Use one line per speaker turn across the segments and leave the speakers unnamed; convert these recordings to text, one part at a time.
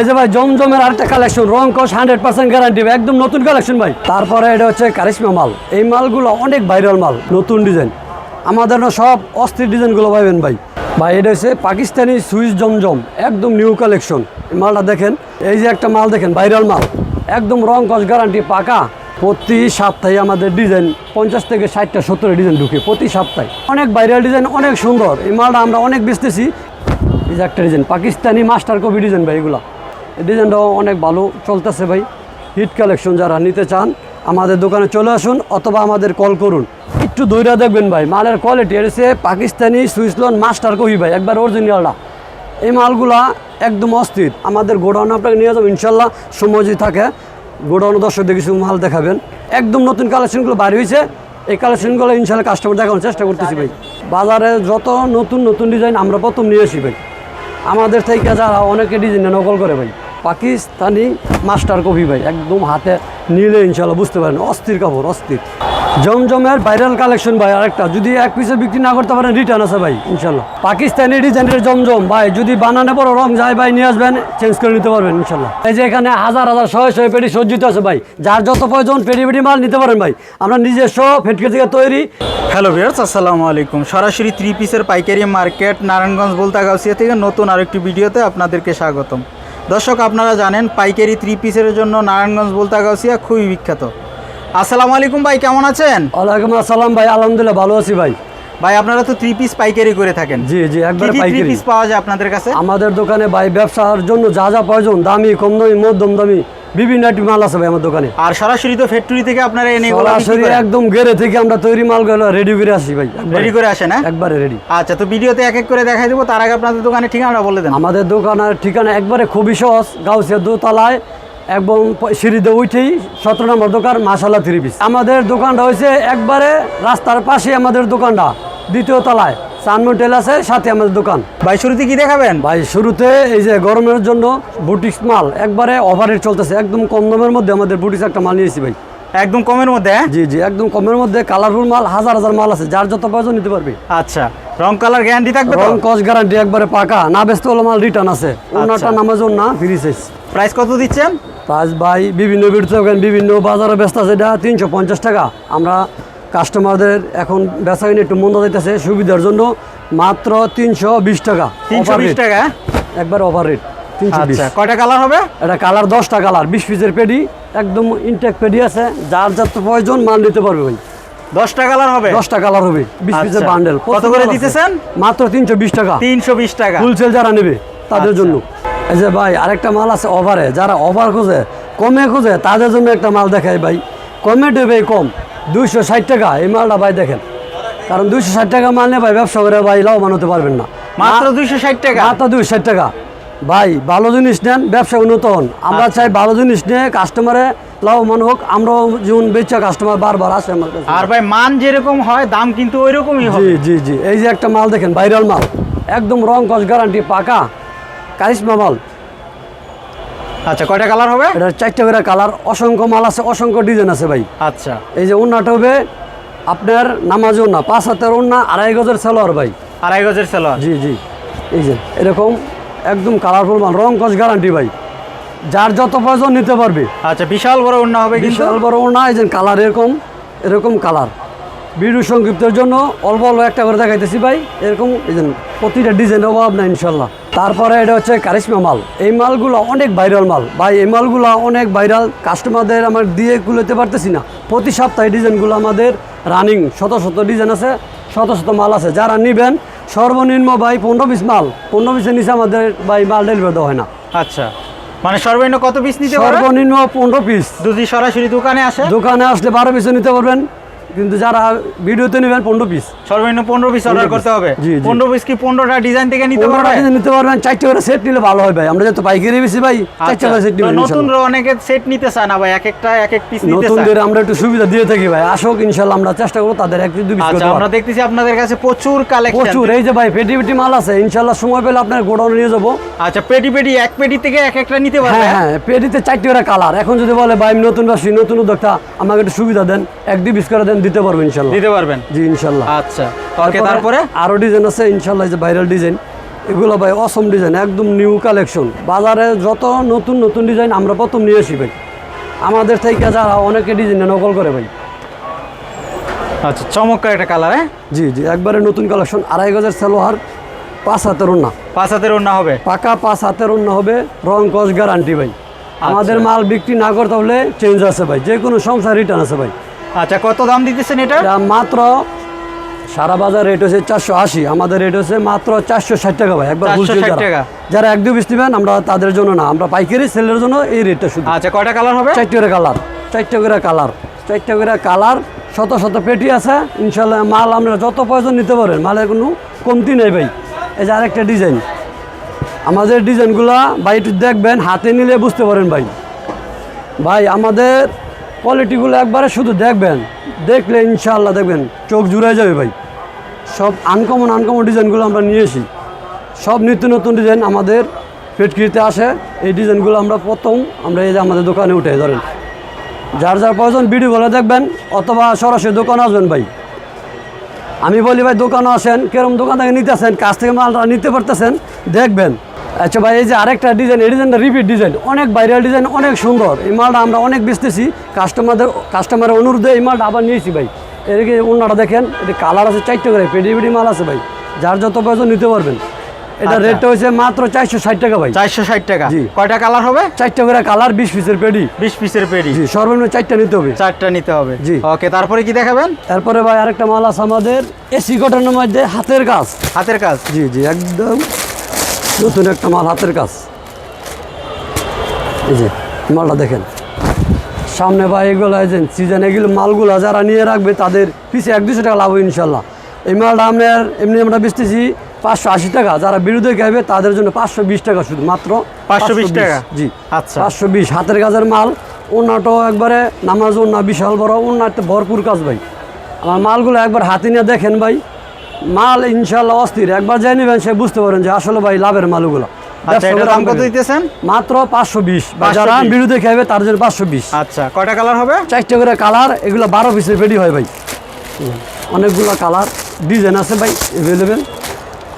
এই যে ভাই, জমজমের আরেকটা কালেকশন রং কস হান্ড্রেড পার্সেন্ট গ্যারান্টি একদম নতুন কালেকশন ভাই। তারপরে এটা হচ্ছে কারিশমা মাল। এই মালগুলো অনেক ভাইরাল মাল, নতুন ডিজাইন আমাদের সব অস্থির ডিজাইনগুলো পাইবেন ভাই। ভাই, এটা হচ্ছে পাকিস্তানি সুইস জমজম, একদম নিউ কালেকশন মালটা দেখেন, এই যে একটা মাল দেখেন ভাইরাল মাল। একদম রং কস গ্যারান্টি পাকা। প্রতি সপ্তাহে আমাদের ডিজাইন পঞ্চাশ থেকে ষাটটা, সত্তরের ডিজাইন ঢুকে প্রতি সপ্তাহে। অনেক ভাইরাল ডিজাইন অনেক সুন্দর। এই মালটা আমরা অনেক বেচতেছি। এই যে একটা design Pakistani master copy design ভাই, এগুলা। ডিজাইনটাও অনেক ভালো চলতেছে ভাই। হিট কালেকশন যারা নিতে চান, আমাদের দোকানে চলে আসুন অথবা আমাদের কল করুন। একটু দইরা দেখবেন ভাই, মালের কোয়ালিটি হচ্ছে পাকিস্তানি সুইসলন মাস্টার কপি ভাই, একবার অরিজিনালটা এই মালগুলা একদম অস্থির। আমাদের গোডাউন আপনাকে নিয়ে যাব, ইনশাল্লাহ সময় যদি থাকে, গোডাউন দর্শকদের কিছু মাল দেখাবেন। একদম নতুন কালেকশনগুলো বাইরে হয়েছে। এই কালেকশনগুলো ইনশাল্লাহ কাস্টমার দেখানোর চেষ্টা করতেছি ভাই। বাজারে যত নতুন নতুন ডিজাইন আমরা প্রথম নিয়ে আসি ভাই। আমাদের থেকে যারা অনেকে ডিজাইন নকল করে ভাই। পাকিস্তানি মাস্টার কপি ভাই, একদম হাতে নিলে ইনশাল্লাহ বুঝতে পারেন, অস্থির কাপড়, অস্থির। জমজমের ভাইরাল কালেকশন ভাই, আরেকটা, যদি এক পিসে বিক্রি না করতে পারেন রিটার্ন আছে ভাই, ইনশাল্লাহ। পাকিস্তানি ডিজাইনের জমজম ভাই, যদি বানানে পরে রং যায় ভাই, নিয়ে আসবেন চেঞ্জ করে নিতে পারবেন, ইনশাল্লাহ। এই যে এখানে হাজার হাজার শয়ে শয়ে পেটি সজ্জিত আছে ভাই, যার যত প্রয়োজন পেটি পেটি মাল নিতে পারেন ভাই। আমরা নিজস্ব ফেটকে থেকে তৈরি।
হ্যালো ভিউয়ার্স আসসালামু আলাইকুম। সরাসরি থ্রি পিসের পাইকারি মার্কেট নারায়ণগঞ্জ বলতাগাউসিয়া থেকে নতুন আরেকটি ভিডিওতে আপনাদেরকে স্বাগতম। দর্শক আপনারা জানেন পাইকারি থ্রি পিসের জন্য নারায়ণগঞ্জ বলতাগাছিয়া খুবই বিখ্যাত। আসসালামু আলাইকুম ভাই কেমন আছেন?
ওয়ালাইকুম আসসালাম ভাই আলহামদুলিল্লাহ ভালো আছি ভাই।
ভাই আপনারা তো থ্রি পিস পাইকারি করে থাকেন।
জি জি একবার পাইকারি।
পিস পাওয়া যায় আপনাদের কাছে?
আমাদের দোকানে ভাই ব্যবসার জন্য যা যা প্রয়োজন দামি কম দামি মধ্যম দামি বিভিন্ন আইটেম মাল আছে ভাই আমার দোকানে।
আর সরাসরি তো ফ্যাক্টরি থেকে আপনারা এনে
সরাসরি একদম গেরে থেকে আমরা তৈরি মালগুলো রেডি করে আসি ভাই
রেডি করে আসেন হ্যাঁ
একবারে রেডি
আচ্ছা তো ভিডিওতে এক এক করে দেখাই দেবো তার আগে আপনাদের দোকানের ঠিকানাটা বলে দেন।
আমাদের দোকানের ঠিকানা একবারে খুবই সহজ গাউসিয়া দোতলায় এবং সিঁড়িতে উঠেই সতেরো নম্বর দোকান মাসালা থ্রি পিস আমাদের দোকানটা হয়েছে একবারে রাস্তার পাশে আমাদের দোকানটা দ্বিতীয় তলায়। সানমন টেল আছে সাথে আমাদের দোকান।
ভাই শুরুতে কি দেখাবেন?
ভাই শুরুতে এই যে গরমের জন্য বুটিক্স মাল একবারে অফারের চলতেছে একদম কম দামের মধ্যে আমাদের বুটিক্স একটা মাল নিয়েছি ভাই।
একদম কমের মধ্যে হ্যাঁ?
জি জি একদম কমের মধ্যে কালারফুল মাল হাজার হাজার মাল আছে যার যত প্রয়োজন নিতে পারবে।
আচ্ছা রং কালার গ্যারান্টি থাকবে
রং কস গ্যারান্টি একবারে পাকা না বেচতে হলে মাল রিটার্ন আছে। অন্যটা নামাজন না ফ্রি সাইজ
প্রাইস কত দিচ্ছেন?
প্রাইস ভাই বিভিন্ন বিভিন্ন বাজারে ব্যস্ত আছে এটা তিনশো পঞ্চাশ টাকা। আমরা কাস্টমারদের এখন বেচা কিনে একটু মন্দ দিতেছে সুবিধার জন্য মাত্র তিনশো বিশ টাকা।
তিনশো বিশ টাকা?
একবার ওভার রেট তিনশো বিশ।
আচ্ছা কয়টা কালার হবে?
এটা কালার দশটা কালার বিশ পিসের পেডি একদম ইনটেক পেডি আছে যার যার তো প্রয়োজন মাল নিতে পারবে ভাই।
দশটা কালার হবে?
দশটা কালার হবে বিশ পিসের
আচ্ছা।
বান্ডেল
কত করে দিতেছেন?
মাত্র তিনশো বিশ টাকা।
তিনশো বিশ টাকা।
ফুলসেল যারা নেবে তাদের
আচ্ছা।
জন্য। এই যে ভাই আরেকটা মাল আছে ওভারে যারা ওভার খোঁজে কমে খোঁজে তাদের জন্য একটা মাল দেখায় ভাই। কমে দেবে কম। দুইশো ষাট টাকা এই মালটা ভাই দেখেন। কারণ দুইশো ষাট টাকা মাল নিয়ে ভাই ব্যবসা করে ভাই লাভবান হতে পারবেন না।
মাত্র দুইশো ষাট টাকা?
মাত্র দুইশো ষাট টাকা। ভাই ভালো জিনিস নেন ব্যবসা উন্নত হন। আমরা
আচ্ছা।
চাই ভালো জিনিস নিয়ে কাস্টমারে লাভবান হোক। আমরাও যেমন বেচা কাস্টমার বারবার আসে আমার কাছে।
আর ভাই মান যেরকম হয় দাম কিন্তু ওই রকমই
জি জি জি। এই যে একটা মাল দেখেন ভাইরাল মাল। একদম রং কস গ্যারান্টি পাকা। কারিশমা মাল।
আচ্ছা কয়টা কালার হবে?
এটা চারটে করে কালার অসংখ্য মাল আছে অসংখ্য ডিজাইন আছে ভাই।
আচ্ছা।
এই যে উন্নাটা হবে আপনার নামাজ উন্না পাঁচ হাতের উন্না আড়াই গজের সালোয়ার ভাই।
আড়াই গজের সেলোয়ার?
জি জি। এই যে এরকম একদম কালারফুল মাল রং কস গ্যারান্টি ভাই। যার যত প্রয়োজন নিতে পারবে।
আচ্ছা বিশাল বড় ওড়না হবে
বিশাল বড় উন্না এই যে কালার এরকম এরকম কালার ভিডিও সংক্ষিপ্তের জন্য অল্প অল্প একটা করে দেখাইতেছি ভাই। এরকম প্রতিটা ডিজাইন অভাব না ইনশাল্লাহ তারপরে এটা হচ্ছে কারিশমা মাল। এই মালগুলো অনেক ভাইরাল মাল। ভাই এই মালগুলো অনেক ভাইরাল। কাস্টমারদের আমার দিয়ে কুলোতে পারতেছি না। প্রতি সপ্তাহে ডিজাইনগুলো আমাদের রানিং শত শত ডিজাইন আছে শত শত মাল আছে। যারা নিবেন সর্বনিম্ন ভাই পনেরো পিস মাল। পনেরো পিসের নিচে আমাদের ভাই মাল ডেলিভারি দেওয়া হয় না।
আচ্ছা। মানে সর্বনিম্ন কত পিস নিতে
সর্বনিম্ন পনেরো পিস।
যদি সরাসরি দোকানে আসে?
দোকানে আসলে বারো পিসও নিতে পারবেন। কিন্তু যারা ভিডিওতে নেবেন পনেরো পিস
সর্বনিম্ন পনেরো পিস অর্ডার করতে হবে। পনেরো পিস কি পনেরোটা ডিজাইন থেকে নিতে
পারবেন নিতে পারবেন চারটে করে সেট নিলে ভালো হয় ভাই। আমরা যেহেতু পাইকারি বেশি ভাই চারটে
আচ্ছা,
করে সেট নিবেন
নতুন। অনেকে সেট নিতে চায় না ভাই এক একটা এক এক পিস নিতে চায়।
নতুনদের আমরা একটু সুবিধা দিয়ে থাকি ভাই। আসুক ইনশাল্লাহ আমরা চেষ্টা করব তাদের এক দুই পিস
আচ্ছা আমরা দেখতেছি আপনাদের কাছে প্রচুর কালেকশন
প্রচুর এই যে ভাই পেটি পেটি মাল আছে। ইনশাল্লাহ সময় পেলে আপনার গোডাউনে নিয়ে যাব।
আচ্ছা পেটি পেটি এক পেটি থেকে এক একটা নিতে পারবে?
হ্যাঁ হ্যাঁ পেটিতে চারটে করে কালার এখন যদি বলে ভাই নতুন ব্যবসায়ী নতুন উদ্যোক্তা আমাকে একটু সুবিধা দেন এক দুই পিস করে দেন দিতে পারব ইনশাল্লাহ।
দিতে পারবেন?
জি ইনশাল্লাহ।
আচ্ছা। ওকে তারপরে?
আরও ডিজাইন আছে ইনশাল্লাহ যে ভাইরাল ডিজাইন এগুলো ভাই অসম ডিজাইন একদম নিউ কালেকশন বাজারে যত নতুন নতুন ডিজাইন আমরা প্রথম নিয়ে আসি ভাই। আমাদের থেকে যারা অনেকে ডিজাইন নকল করে ভাই।
আচ্ছা চমৎকার একটা কালার হ্যাঁ?
জি জি একবারে নতুন কালেকশন আড়াই গজের সালোয়ার পাঁচ হাতের ওন্না
পাঁচ হাতের ওড়না হবে?
পাকা পাঁচ হাতের অন্য হবে রং কস গ্যারান্টি ভাই। আমাদের মাল বিক্রি না করতে হলে চেঞ্জ আছে ভাই যে কোনো সংসার রিটার্ন আছে ভাই।
আচ্ছা কত দাম দিতেছেন এটা?
মাত্র সারা বাজার রেট হচ্ছে চারশো আশি। আমাদের রেট হচ্ছে মাত্র চারশো ষাট টাকা ভাই একবার
460
বুঝছি যারা।
টাকা।
যারা এক দু পিস নেবেন আমরা তাদের জন্য না আমরা পাইকারি সেলের জন্য এই রেটটা শুধু।
আচ্ছা কয়টা কালার হবে?
চারটে করে কালার চারটে করে কালার চারটে করে কালার শত শত পেটি আছে ইনশাল্লাহ মাল আপনারা যত প্রয়োজন নিতে পারেন মালের কোনো কমতি নেই ভাই। এই যে আরেকটা ডিজাইন। আমাদের ডিজাইনগুলা ভাই একটু দেখবেন হাতে নিলে বুঝতে পারেন ভাই। ভাই আমাদের কোয়ালিটিগুলো একবারে শুধু দেখবেন, দেখলে ইনশাআল্লাহ দেখবেন চোখ জুড়ে যাবে ভাই। সব আনকমন আনকমন ডিজাইনগুলো আমরা নিয়ে আসি সব নিত্য নতুন ডিজাইন আমাদের ফেটকিরিতে আসে। এই ডিজাইনগুলো আমরা প্রথম আমরা এই যে আমাদের দোকানে উঠে, ধরেন। যার যার প্রয়োজন ভিডিও বলে দেখবেন, অথবা সরাসরি দোকানে আসবেন ভাই। আমি বলি, ভাই, দোকানে আসেন, কেরম দোকান থেকে নিতেছেন, কাছ থেকে মালটা নিতে পারতেছেন, দেখবেন। আচ্ছা ভাই এই যে আরেকটা ডিজাইন এই ডিজাইনটা রিপিট ডিজাইন অনেক ভাইরাল ডিজাইন অনেক সুন্দর। এই মালটা আমরা অনেক বেচতেছি। কাস্টমারদের কাস্টমারের অনুরোধে এই মালটা আবার নিয়েছি ভাই। এদিকে অন্যটা দেখেন এটা কালার আছে চারটে করে পেডি পেডি মাল আছে ভাই। যার যত প্রয়োজন নিতে পারবেন। এটা
আচ্ছা।
রেটটা হচ্ছে মাত্র চারশো ষাট টাকা ভাই।
চারশো ষাট টাকা।
জি।
কয়টা কালার হবে?
চারটে করে কালার বিশ পিসের পেডি।
বিশ পিসের পেডি।
জি সর্বনিম্ন চারটা নিতে হবে।
চারটা নিতে হবে।
জি।
ওকে তারপরে কি দেখাবেন?
তারপরে ভাই আরেকটা মাল আছে আমাদের এসি কটনের মধ্যে হাতের কাজ।
হাতের কাজ।
জি জি একদম। নতুন একটা মাল হাতের কাজ। এই যে মালটা দেখেন। সামনে বা এগুলো এই যে সিজন এগুলো মালগুলো যারা নিয়ে রাখবে তাদের পিছে এক দুশো টাকা লাভ হবে ইনশাল্লাহ। এই মালটা আপনার এমনি আমরা বেচতেছি পাঁচশো আশি টাকা। যারা বিরুদ্ধে খাইবে তাদের জন্য পাঁচশো বিশ টাকা শুধু মাত্র
520 টাকা?
জি
আচ্ছা।
পাঁচশো বিশ। হাতের কাজের মাল অন্যটাও একবারে নামাজ অন্য বিশাল বড় অন্য একটা ভরপুর কাজ ভাই। আমার মালগুলো একবার হাতে নিয়ে দেখেন ভাই। মাল ইনশাল্লাহ অস্থির। একবার যাই নেবেন সে বুঝতে পারেন যে আসলে ভাই লাভের মালগুলো।
আচ্ছা
মাত্র পাঁচশো বিশ।
520
যারা বিরুদ্ধে খাইবে তার জন্য পাঁচশো বিশ।
আচ্ছা কয়টা কালার হবে?
চারটে করে কালার এগুলো বারো পিসের রেডি হয় ভাই। অনেকগুলো কালার ডিজাইন আছে ভাই অ্যাভেলেবেল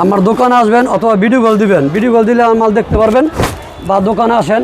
আমার দোকানে আসবেন অথবা ভিডিও কল দিবেন। ভিডিও কল দিলে আমার মাল দেখতে পারবেন। বা দোকানে আসেন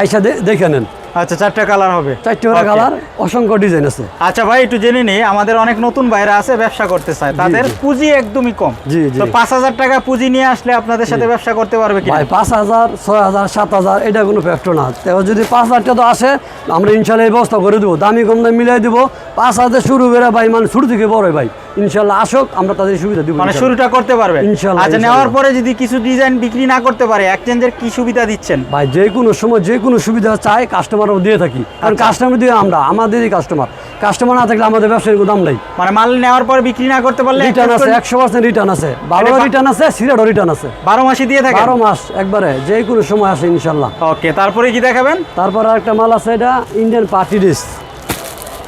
আইসা দেখে নেন।
আচ্ছা চারটা কালার হবে।
চারটে করে কালার অসংখ্য ডিজাইন আছে।
আচ্ছা ভাই একটু জেনে নিই আমাদের অনেক নতুন বাইরে আছে ব্যবসা করতে চায়। তাদের পুঁজি একদমই কম।
জি, জি।
তো পাঁচ হাজার টাকা পুঁজি নিয়ে আসলে আপনাদের সাথে ব্যবসা করতে পারবে কি
ভাই পাঁচ হাজার ছয় হাজার সাত হাজার এটা কোনো ফ্যাক্টর না। তো যদি পাঁচ হাজার টাকা তো আসে আমরা ইনশাল্লাহ এই ব্যবস্থা করে দেবো। দামি কম দামি মিলাই দেবো। পাঁচ হাজার শুরু করে ভাই মানে শুরু থেকে বড় ভাই। ইনশাল্লাহ আসুক আমরা তাদের সুবিধা দিব
মানে শুরুটা করতে পারবে।
ইনশাল্লাহ,
আচ্ছা নেওয়ার পরে যদি কিছু ডিজাইন বিক্রি না করতে পারে এক্সচেঞ্জের কি সুবিধা দিচ্ছেন?
ভাই যে কোনো সময় যে কোনো সুবিধা চাই কাস্টমারও দিয়ে থাকি। কারণ
আচ্ছা।
কাস্টমার দিয়ে আমরা আমাদেরই কাস্টমার কাস্টমার না থাকলে আমাদের ব্যবসায়ীর কোনো দাম নেই।
মানে মাল নেওয়ার পরে বিক্রি না করতে পারলে
রিটার্ন আছে একশো পার্সেন্ট রিটার্ন আছে। বারো রিটার্ন আছে সিরাটও রিটার্ন আছে।
বারো মাসই দিয়ে থাকে
বারো মাস একবারে যে কোনো সময় আসে ইনশাল্লাহ।
ওকে তারপরে কি দেখাবেন?
তারপর একটা মাল আছে এটা ইন্ডিয়ান পার্টি ডিস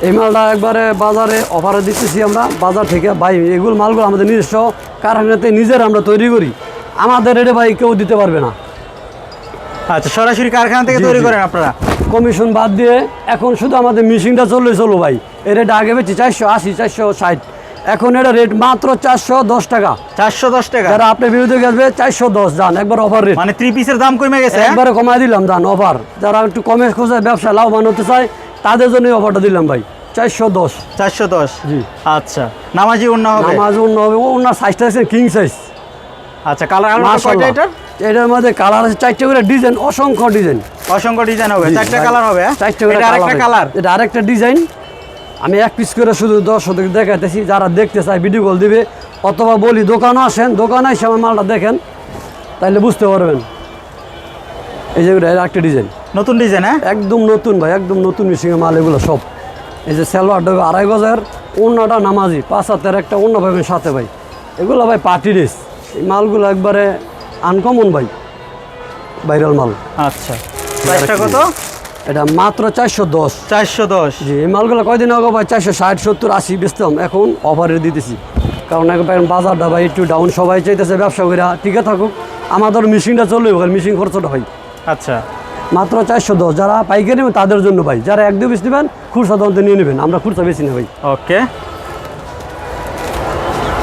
এই মালটা একবারে বাজারে অফারে দিতেছি আমরা। বাজার থেকে ভাই এগুলো মালগুলো আমাদের নিজস্ব। কারখানাতে নিজের আমরা তৈরি করি। আমাদের রেটে ভাই কেউ দিতে পারবে না।
আচ্ছা সরাসরি কারখানা থেকে তৈরি করেন আপনারা?
কমিশন বাদ দিয়ে এখন শুধু আমাদের মেশিনটা চললে চলো ভাই। এর রেট আগে বেশি চারশো আশি চারশো ষাট। এখন এটা রেট মাত্র চারশো দশ টাকা।
চারশো দশ টাকা?
যারা আপনার বিরুদ্ধে গেছে চারশো দশ যান একবার অফার রেট
মানে থ্রি পিসের দাম কমে গেছে হ্যাঁ?
একবারে কমাই দিলাম যান অফার যারা একটু কমে খোঁজে ব্যবসা লাভবান হতে চায় তাদের জন্য অফারটা দিলাম ভাই। চারশো দশ।
চারশো দশ?
জি।
আচ্ছা। নামাজি অন্য হবে?
নামাজ অন্য হবে। ওনার সাইজটা আছে কিং সাইজ
আচ্ছা কালার
মাশাআল্লাহ।
এটার?
মধ্যে কালার আছে চারটে করে ডিজাইন অসংখ্য ডিজাইন
অসংখ্য ডিজাইন হবে। চারটা কালার হবে হ্যাঁ?
চারটে করে
আরেকটা কালার
এটা আরেকটা ডিজাইন আমি এক পিস করে শুধু দশ শতক দেখাইতেছি যারা দেখতে চায় ভিডিও কল দিবে অথবা বলি দোকানে আসেন দোকানে এসে আমার মালটা দেখেন তাইলে বুঝতে পারবেন। এই যে একটা ডিজাইন।
নতুন ডিজাইন হ্যাঁ?
একদম নতুন ভাই একদম নতুন মিশিংয়ের মাল এগুলো সব। এই যে সালোয়ার ডবে আড়াই গজের অন্যটা নামাজি পাঁচ হাতের একটা অন্য পাবেন সাথে ভাই। এগুলো ভাই পার্টি ড্রেস। এই মালগুলো একবারে আনকমন ভাই ভাইরাল মাল।
আচ্ছা। প্রাইসটা কত?
এটা মাত্র চারশো দশ।
চারশো দশ।
জি এই মালগুলো কয়দিন আগে ভাই? চারশো ষাট সত্তর আশি বেচতাম। এখন অফারে দিতেছি। কারণ এখন বাজারটা ভাই একটু ডাউন সবাই চাইতেছে ব্যবসা করে টিকে থাকুক। আমাদের মেশিনটা চলবে মেশিন খরচটা ভাই
আচ্ছা।
মাত্র চারশো দশ। যারা পাইকারি নেবেন তাদের জন্য ভাই। যারা এক দু পিস নেবেন খুচরা দন্ত নিয়ে নেবেন। আমরা খুচরা বেশি না ভাই।
ওকে।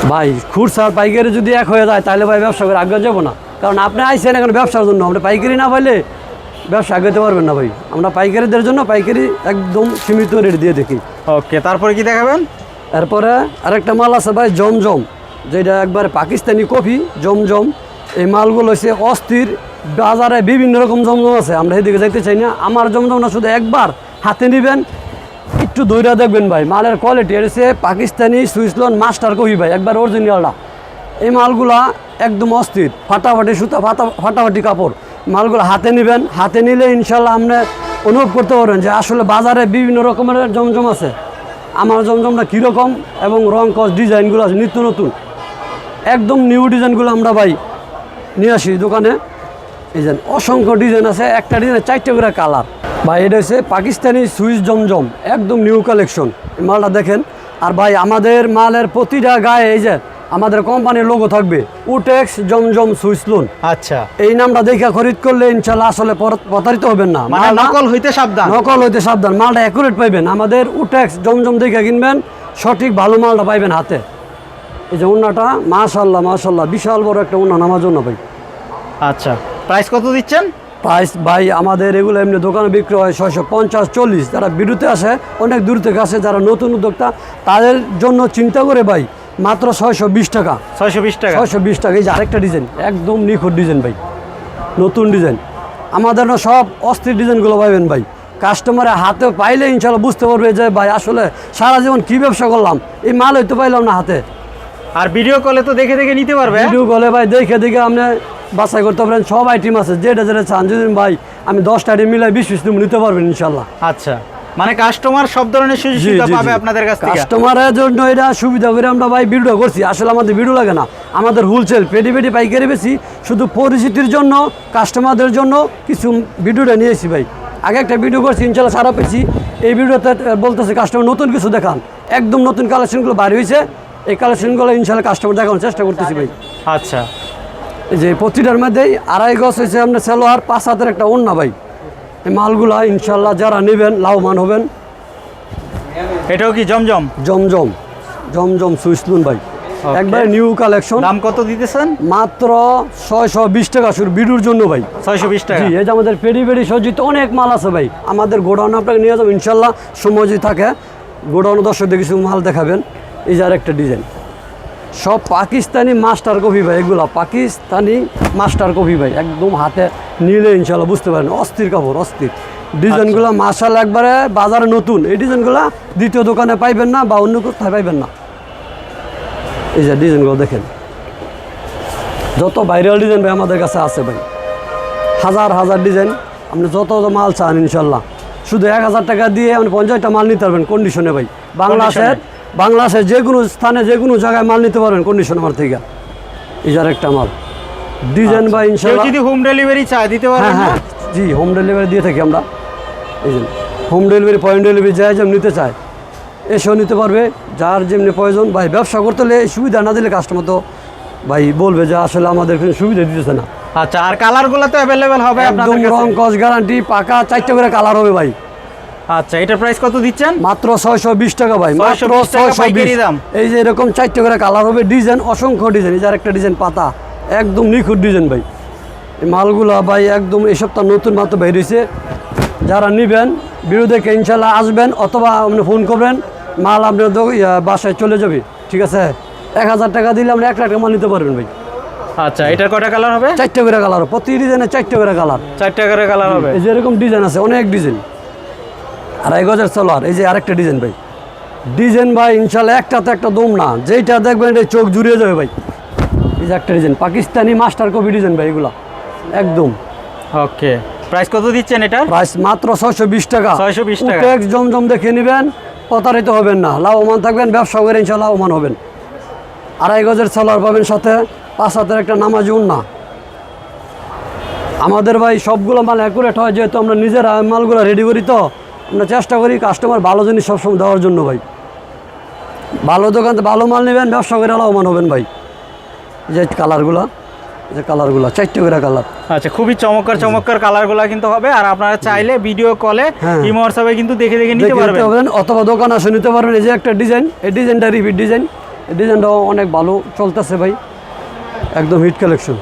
ভাই খুরসার পাইকারি যদি এক হয়ে যায় তাহলে ভাই ব্যবসা করে আগে যাব না। কারণ আপনি আইসেন এখন ব্যবসার জন্য। আমরা পাইকারি না পাইলে ব্যবসা আগাতে পারবেন না ভাই। আমরা পাইকারিদের জন্য পাইকারি একদম সীমিত রেট দিয়ে দেখি।
ওকে তারপরে কি দেখাবেন?
এরপরে আরেকটা মাল আছে ভাই জমজম। যেটা একবারে পাকিস্তানি কফি জমজম। এই মালগুলো হচ্ছে অস্থির বাজারে বিভিন্ন রকম জমজম আছে, আমরা এদিকে যাইতে চাই না। আমার জমজম না শুধু একবার হাতে নেবেন, একটু দইরা দেখবেন ভাই। মালের কোয়ালিটি হচ্ছে পাকিস্তানি সুইসলন মাস্টার কফি ভাই, একবার অরিজিনালটা এই মালগুলা একদম অস্থির, ফাটাফাটি সুতা, ফাটা, ফাটাফাটি কাপড়। মালগুলো হাতে নেবেন, হাতে নিলে ইনশাল্লাহ আপনি অনুভব করতে পারবেন যে আসলে বাজারে বিভিন্ন রকমের জমজম আছে। আমার জমজমটা কীরকম এবং রং কস ডিজাইনগুলো আছে নিত্য নতুন। একদম নিউ ডিজাইনগুলো আমরা ভাই নিয়ে আসি দোকানে। এই যে অসংখ্য ডিজাইন আছে একটা ডিজাইনের চারটে করে কালার। ভাই এটা হচ্ছে পাকিস্তানি সুইস জমজম একদম নিউ কালেকশন মালটা দেখেন। আর ভাই আমাদের মালের প্রতিটা গায়ে এই যে আমাদের কোম্পানির লোগো থাকবে উটেক্স জমজম সুইস লোন
আচ্ছা।
এই নামটা দেখে খরিদ করলে ইনশাল্লাহ আসলে পর- প্রতারিত হবেন না।
মানে নকল হইতে সাবধান।
নকল হইতে সাবধান। মালটা অ্যাকুরেট পাইবেন। আমাদের উটেক্স জমজম দেখে কিনবেন সঠিক ভালো মালটা পাইবেন হাতে। এই যে উন্নাটা মাশাল্লাহ মাশাল্লাহ বিশাল বড় একটা উন্না নামার জন্য ভাই।
আচ্ছা। প্রাইস কত দিচ্ছেন?
প্রাইস ভাই আমাদের এগুলো এমনি দোকানে বিক্রি হয় ছয়শো পঞ্চাশ চল্লিশ। যারা বিরুতে আসে অনেক দূর থেকে আসে যারা নতুন উদ্যোক্তা তাদের জন্য চিন্তা করে ভাই মাত্র ছয়শো বিশ টাকা।
ছয়শো বিশ টাকা?
ছয়শো বিশ টাকা। এই যে আরেকটা ডিজাইন একদম নিখুঁত ডিজাইন ভাই। নতুন ডিজাইন। আমাদের না সব অস্থির ডিজাইনগুলো পাইবেন ভাই। কাস্টমারের হাতে পাইলে ইনশাল্লাহ বুঝতে পারবে যে ভাই আসলে সারা জীবন কী ব্যবসা করলাম? এই মাল হইতে পাইলাম না হাতে।
আর ভিডিও কলে তো দেখে দেখে নিতে পারবে
ভিডিও কলে ভাই দেখে দেখে আপনি বাছাই করতে পারেন। সব আইটেম আছে যেটা যেটা চান। যদি ভাই আমি দশটা আইটেম মিলাই বিশ পিস নিতে পারবেন ইনশাল্লাহ।
আচ্ছা। মানে কাস্টমার সব ধরনের সুবিধা পাবে আপনাদের কাছ থেকে?
কাস্টমারের জন্য এটা সুবিধা করে আমরা ভাই ভিডিও করছি। আসলে আমাদের ভিডিও লাগে না। আমাদের হোলসেল পেটি পেটি পাইকারি বেশি। শুধু পরিচিতির জন্য কাস্টমারদের জন্য কিছু ভিডিওটা নিয়েছি ভাই। আগে একটা ভিডিও করছি ইনশাল্লাহ সারা পেয়েছি। এই ভিডিওতে বলতেছে কাস্টমার নতুন কিছু দেখান। একদম নতুন কালেকশনগুলো বাইরে হয়েছে এই কালেকশনগুলো ইনশাল্লাহ কাস্টমার দেখানোর চেষ্টা করতেছি ভাই।
আচ্ছা।
যে প্রতিটার মধ্যেই আড়াই গজ হয়েছে আপনার সেলোয়ার পাঁচ হাতের একটা অন্য ভাই। এই মালগুলা ইনশাল্লাহ যারা নেবেন লাভবান হবেন।
এটাও কি জমজম?
জমজম জমজম সুইসলুন ভাই। একবারে নিউ কালেকশন
দাম কত দিতেছেন?
মাত্র ছয়শো বিশ টাকা শুরু বিডুর জন্য ভাই।
ছয়শো বিশ টাকা।
এই যে আমাদের পেডি পেডি সজ্জিত অনেক মাল আছে ভাই। আমাদের গোডাউন আপনাকে নিয়ে যাব ইনশাল্লাহ সময় যদি থাকে গোডাউন দর্শকদের কিছু মাল দেখাবেন। এই যে আরেকটা ডিজাইন সব পাকিস্তানি মাস্টার কপি ভাই এগুলো পাকিস্তানি মাস্টার কপি ভাই একদম হাতে নিলে ইনশাল্লাহ বুঝতে পারেন অস্থির কাপড় অস্থির। ডিজাইনগুলো মার্শাল একবারে বাজারে নতুন এই ডিজাইনগুলো দ্বিতীয় দোকানে পাইবেন না বা অন্য কোথায় পাইবেন না। এই যে ডিজাইনগুলো দেখেন যত ভাইরাল ডিজাইন ভাই আমাদের কাছে আছে ভাই হাজার হাজার ডিজাইন আপনি যত যত মাল চান ইনশাল্লাহ। শুধু এক হাজার টাকা দিয়ে আপনি পঞ্চাশটা মাল নিতে পারবেন কন্ডিশনে ভাই। বাংলাদেশের বাংলাদেশের যে কোনো স্থানে যে কোনো জায়গায় মাল নিতে পারবেন কন্ডিশন আমার থেকে। এই যার একটা মাল। ডিজাইন বা
কেউ
ইনশাল্লাহ
যদি হোম ডেলিভারি চায় দিতে
হ্যাঁ
পারবেন
হ্যাঁ জি হোম ডেলিভারি দিয়ে থাকি আমরা। এই জন্য হোম ডেলিভারি পয়েন্ট ডেলিভারি যাই যেমন নিতে চায় এসেও নিতে পারবে। যার যেমনি প্রয়োজন ভাই ব্যবসা করতে হলে এই সুবিধা না দিলে কাস্টমার তো ভাই বলবে যে আসলে আমাদের কোনো সুবিধা দিতেছে না।
আচ্ছা আর কালারগুলো তো অ্যাভেলেবেল হবে
একদম রং কস গ্যারান্টি পাকা চারটে করে কালার হবে ভাই।
আচ্ছা এটার প্রাইস কত দিচ্ছেন?
মাত্র ছয়শো বিশ টাকা ভাই মাত্র
620 টাকা
ছয়শো
পাইকারি দাম।
এই যে এরকম চারটে করে কালার হবে ডিজাইন অসংখ্য ডিজাইন এই যে একটা ডিজাইন পাতা। একদম নিখুঁত ডিজাইন ভাই। এই মালগুলা ভাই একদম এই সপ্তাহ নতুন মাত্র বের বেরিয়েছে যারা নেবেন বিরোধীকে ইনশাল্লাহ আসবেন অথবা আপনি ফোন করবেন মাল আপনার বাসায় চলে যাবে। ঠিক আছে? এক হাজার টাকা দিলে আপনি এক লাখ টাকা মাল নিতে পারবেন ভাই।
আচ্ছা এটার কটা কালার হবে?
চারটে করে কালার প্রতি ডিজাইনে চারটে করে কালার
চারটে করে কালার হবে।
যেরকম ডিজাইন আছে অনেক ডিজাইন আড়াই গজের সালোয়ার এই যে আরেকটা ডিজাইন ভাই। ডিজাইন ভাই ইনশাল্লাহ একটাতে একটা দম না। যেইটা দেখবেন এটা চোখ জুড়িয়ে যাবে ভাই। এই যে একটা design Pakistani master copy design ভাই এগুলা। একদম।
ওকে। প্রাইস কত দিচ্ছেন এটা
প্রাইস মাত্র ছয়শো বিশ টাকা।
620 টাকা।
ট্যাক্স জমজম দেখে নেবেন প্রতারিত হবেন না। লাভবান থাকবেন ব্যবসা করে ইনশাল্লাহ লাভবান হবেন। আড়াই গজের সালোয়ার পাবেন সাথে পাঁচ হাতের একটা নামাজি না আমাদের ভাই সবগুলো মাল অ্যাকুরেট হয় যেহেতু আমরা নিজেরা মালগুলো রেডি করি তো। আমরা চেষ্টা করি কাস্টমার ভালো জিনিস সবসময় দেওয়ার জন্য ভাই। ভালো দোকান ভালো মাল নেবেন ব্যবসা করে লাভবান হবেন ভাই। যে কালারগুলো যে কালারগুলো চারটে করে কালার
আচ্ছা খুবই চমৎকার চমৎকার কালারগুলো কিন্তু হবে আর আপনারা চাইলে ভিডিও কলে। ইমো হোয়াটসঅ্যাপে কিন্তু দেখে দেখে নিতে পারবেন।
অথবা দোকান আসে নিতে পারবেন। এই যে একটা ডিজাইন এই ডিজাইনটা রিপিট ডিজাইন এই ডিজাইনটাও অনেক ভালো চলতেছে ভাই একদম হিট কালেকশন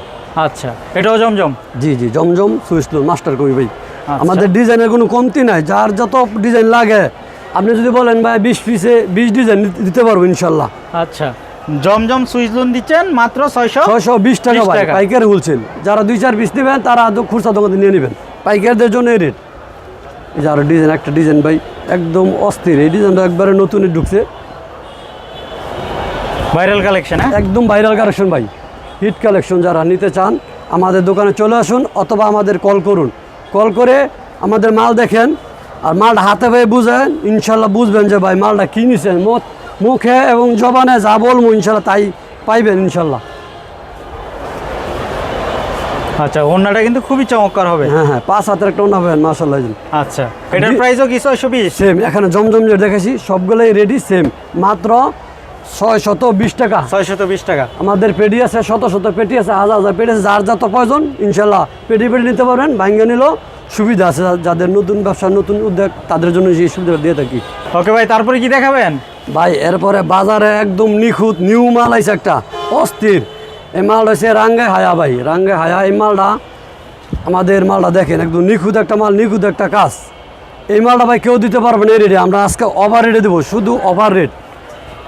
আচ্ছা এটাও জমজম?
জি জি জমজম সুইসলুন মাস্টার কবি ভাই। আমাদের ডিজাইনের কোনো কমতি নাই যার যত ডিজাইন লাগে। আপনি যদি বলেন ভাই বিশ পিসে বিশ ডিজাইন দিতে পারব ইনশাল্লাহ।
আচ্ছা। জমজম সুইচ লোন দিচ্ছেন মাত্র ছয়শো
ছয়শো বিশ টাকা
20
ভাই। পাইকারি হোলসেল যারা দুই চার পিস নেবেন তারা দো- খুচরা দোকান নিয়ে নেবেন। পাইকারদের জন্য এই রেট এই যে আরও ডিজাইন একটা ডিজাইন ভাই একদম অস্থির। এই ডিজাইনটা একবারে নতুনই ঢুকছে।
ভাইরাল কালেকশন হ্যাঁ?
একদম ভাইরাল কালেকশন ভাই। হিট কালেকশন যারা নিতে চান আমাদের দোকানে চলে আসুন অথবা আমাদের কল করুন। কল করে আমাদের মাল দেখেন আর মালটা হাতে পেয়ে বুঝেন ইনশাল্লাহ বুঝবেন যে ভাই মালটা কী নিছেন মুখ মুখে এবং জবানে যা বলব ইনশাল্লাহ তাই পাইবেন ইনশাল্লাহ।
আচ্ছা ওনাটা কিন্তু খুবই চমৎকার হবে।
হ্যাঁ হ্যাঁ পাঁচ হাতের একটা ওনা পাবেন মাসাল্লাহ
আচ্ছা এটার প্রাইসও কি ছয়শো বিশ?
সেম এখানে জমজম যে দেখেছি সবগুলোই রেডি সেম। মাত্র ছয় শত বিশ টাকা।
ছয়শত বিশ টাকা।
আমাদের পেটি আছে শত শত পেটি আছে হাজার হাজার পেটি আছে যার যত প্রয়োজন ইনশাল্লাহ পেটি পেটি নিতে পারবেন ভাঙ্গে নিলেও সুবিধা আছে যাদের নতুন ব্যবসা নতুন উদ্যোগ তাদের জন্য এই সুবিধা দিয়ে থাকি।
ওকে ভাই তারপরে কি দেখাবেন?
ভাই এরপরে বাজারে একদম নিখুঁত নিউ মাল আছে একটা অস্থির। এই মালটা হচ্ছে রাঙ্গে হায়া ভাই রাঙ্গে হায়া এই মালটা। আমাদের মালটা দেখেন একদম নিখুঁত একটা মাল নিখুঁত একটা কাজ। এই মালটা ভাই কেউ দিতে পারবে না এই রেটে আমরা আজকে ওভার রেটে দেবো শুধু ওভার রেট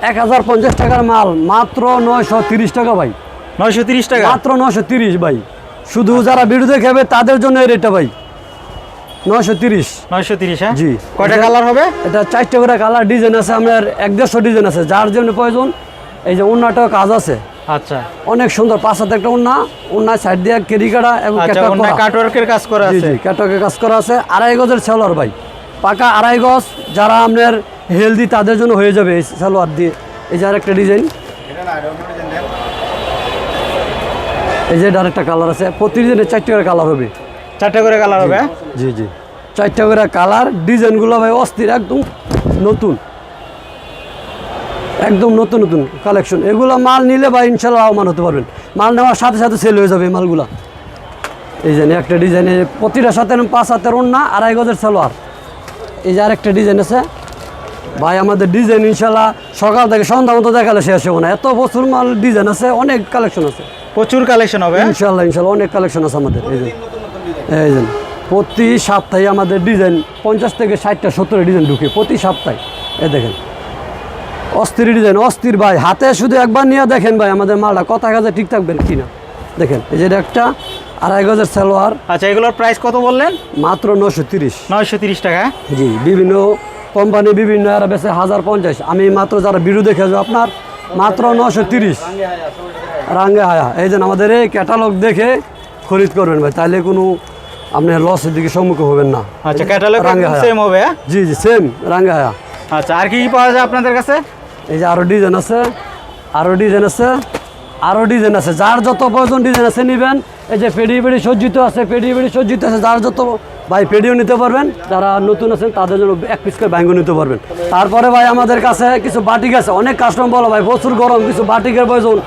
এক হাজার পঞ্চাশ টাকার মাল। মাত্র নয়শো তিরিশ টাকা ভাই।
নয়শো তিরিশ টাকা?
মাত্র নশো তিরিশ ভাই। শুধু যারা বিরুদ্ধে খাবে তাদের জন্য এই রেটটা ভাই। নশো তিরিশ।
নয়শো তিরিশ হ্যাঁ?
জি।
কয়টা কালার হবে?
এটা চারটে করে কালার ডিজাইন আছে আপনার এক দেড়শো ডিজাইন আছে। যার জন্য প্রয়োজন এই যে অন্যটাও কাজ আছে।
আচ্ছা।
অনেক সুন্দর পাঁচ হাতে একটা অন্য অন্য সাইড দিয়ে কেরি কাটা এবং
আচ্ছা। কাটওয়ার্কের কাজ করা আছে।
ক্যাটলগে কাজ করা আছে। আড়াই গজের সেলোয়ার ভাই। পাকা আড়াই গজ যারা আপনার হেলদি তাদের জন্য হয়ে যাবে এই সালোয়ার দিয়ে। এই যে আরেকটা ডিজাইন এই যে আরেকটা কালার আছে। প্রতি ডিজাইনের চারটে করে কালার হবে।
চারটে করে কালার হবে হ্যাঁ?
জি জি চারটে করে কালার ডিজাইনগুলো ভাই অস্থির একদম নতুন। একদম নতুন নতুন কালেকশন এগুলো মাল নিলে ভাই ইনশাল্লাহ লাভবান হতে পারবেন। মাল নেওয়ার সাথে সাথে সেল হয়ে যাবে এই মালগুলা। এই যে একটা ডিজাইনে প্রতিটা সাথে পাঁচ হাতের ওন্না আড়াই গজের সালোয়ার। এই যে আরেকটা ডিজাইন আছে। ভাই আমাদের ডিজাইন ইনশাল্লাহ সকাল থেকে সন্ধ্যা মতো দেখালে শেষ হবে না। এত বছর মাল ডিজাইন আছে অনেক কালেকশন আছে।
প্রচুর কালেকশন হবে হ্যাঁ?
ইনশাল্লাহ ইনশাল্লাহ অনেক কালেকশন আছে আমাদের। এই যে এই যে প্রতি সপ্তাহে আমাদের ডিজাইন পঞ্চাশ থেকে ষাটটা সত্তর ডিজাইন ঢুকে প্রতি সপ্তাহে। এ দেখেন অস্থির ডিজাইন অস্থির ভাই। হাতে শুধু একবার নিয়ে দেখেন ভাই আমাদের মালটা কথা কাজে ঠিক থাকবেন কিনা। দেখেন এই যে একটা আড়াই গজের সালোয়ার।
আচ্ছা এগুলোর প্রাইস কত বললেন?
মাত্র নশো তিরিশ।
নয়শো তিরিশ টাকা হ্যাঁ?
জি বিভিন্ন কোম্পানি বিভিন্ন এরা বেছে হাজার পঞ্চাশ। আমি মাত্র যারা ভিডিও দেখে যাব আপনার মাত্র নশো তিরিশ। রাঙ্গে হায়া। এই যে আমাদের এই ক্যাটালগ দেখে খরিদ করবেন ভাই তাহলে কোনো আপনি লসের দিকে সম্মুখীন হবেন না।
আচ্ছা ক্যাটালগ
রাঙ্গে
সেম হবে হ্যাঁ?
জি জি সেম রাঙ্গে হায়া।
আচ্ছা আর কি কি পাওয়া যায় আপনাদের কাছে?
এই যে আরও ডিজাইন আছে আরও ডিজাইন আছে আরও ডিজাইন আছে। যার যত প্রয়োজন ডিজাইন আছে নেবেন। এই যে পেডি পেডি সজ্জিত আছে পেডি পেডি সজ্জিত আছে যার যত ভাই পেডিও নিতে পারবেন, যারা নতুন আছেন তাদের জন্য এক পিস করে ব্যাঙ্গও নিতে পারবেন। তারপরে ভাই আমাদের কাছে কিছু বাটিক আছে, অনেক কাস্টম বলো ভাই, প্রচুর গরম, কিছু বাটিকের প্রয়োজন।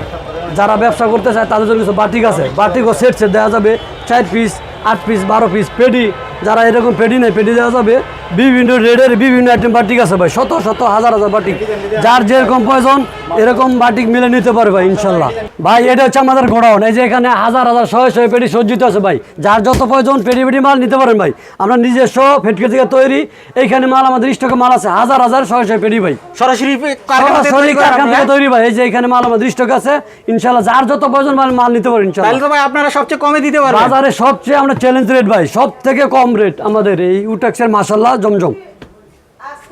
যারা ব্যবসা করতে চায় তাদের জন্য কিছু বাটিক আছে। বাটিকও সেট সেট দেওয়া যাবে, চার পিস আট পিস বারো পিস পেডি, যারা এরকম পেডি নেই পেডি দেওয়া যাবে। বিভিন্ন রেডের বিভিন্ন আইটেম বাটিক আছে ভাই শত শত হাজার হাজার বাটিক যার যেরকম প্রয়োজন এরকম বাটিক মিলে নিতে পারে ভাই ইনশাল্লাহ। ভাই এটা হচ্ছে আমাদের গোডাউন। এই যে এখানে হাজার হাজার শয়ে শয়ে পেটি সজ্জিত আছে ভাই। যার যত প্রয়োজন পেটি পেটি মাল নিতে পারেন ভাই। আমরা নিজস্ব ফেটকে থেকে তৈরি এইখানে মাল আমাদের স্টকে মাল আছে। হাজার হাজার শয়ে শয়ে পেটি ভাই।
সরাসরি
সরাসরি
তৈরি
কারখানা থেকে তৈরি ভাই। এই যে এখানে মাল আমাদের স্টক আছে। ইনশাল্লাহ যার যত প্রয়োজন মাল মাল নিতে পারেন ইনশাল্লাহ।
ভাই আপনারা সবচেয়ে কমে দিতে পারেন
বাজারে সবচেয়ে আমরা চ্যালেঞ্জ রেট ভাই সব থেকে কম রেট আমাদের এই ইউটেক্সের মাসাল্লাহ জমজম